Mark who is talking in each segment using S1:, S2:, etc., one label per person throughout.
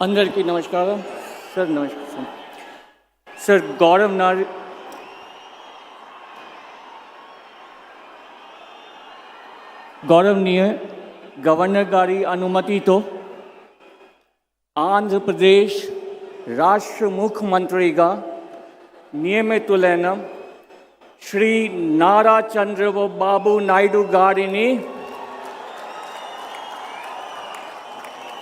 S1: అందరికీ నమస్కారం సార్ నమస్కారం సార్ గౌరవ్ నార్ గౌరవనీయ గవర్నర్ గారి అనుమతితో ఆంధ్రప్రదేశ్ రాష్ట్ర ముఖ్యమంత్రిగా నియమితులైన శ్రీ నారా చంద్రబాబు నాయుడు గారిని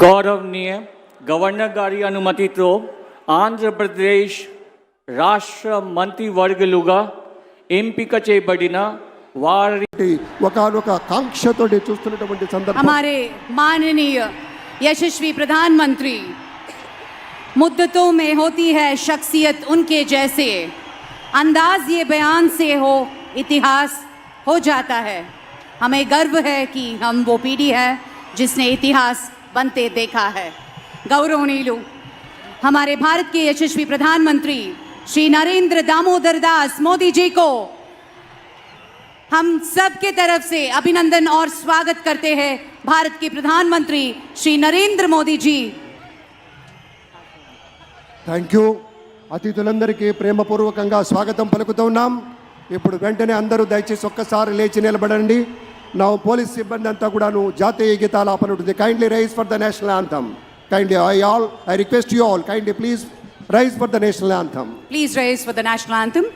S1: గౌరవనీయ గవర్నర్ గారి అనుమతితో ఆంధ్రప్రదేశ్ రాష్ట్ర మంత్రివర్గులుగా ఎంపిక చేయబడిన వారి
S2: ఒకనొక కాంక్షతోటి చూస్తున్నటువంటి సందర్భం
S3: हमारे माननीय यशस्वी प्रधानमंत्री मुद्दतों में होती है शख्सियत उनके जैसे अंदाज ये बयान से हो इतिहास हो जाता है हमें गर्व है कि हम वो पीढ़ी है जिसने इतिहास बनते देखा है गौरवनीलु हमारे भारत के यशस्वी प्रधानमंत्री श्री नरेंद्र दामोदर दास मोदी जी को हम सब के तरफ से अभिनंदन और स्वागत करते हैं भारत के प्रधानमंत्री श्री नरेंद्र मोदी जी
S2: థ్యాంక్ యూ అతిథులందరికీ ప్రేమపూర్వకంగా స్వాగతం పలుకుతూ ఉన్నాం ఇప్పుడు వెంటనే అందరూ దయచేసి ఒక్కసారి లేచి నిలబడండి ನಾವು ಪೊಲೀಸ್ ಸಿಬ್ಬಂದಿ ಅಂತ ಕೂಡ ಜಾತೀಯ ಗೀತ ಆಲಾಪನ kindly rise for the national anthem kindly I all I request you all kindly please rise for the national anthem
S3: please rise for the national anthem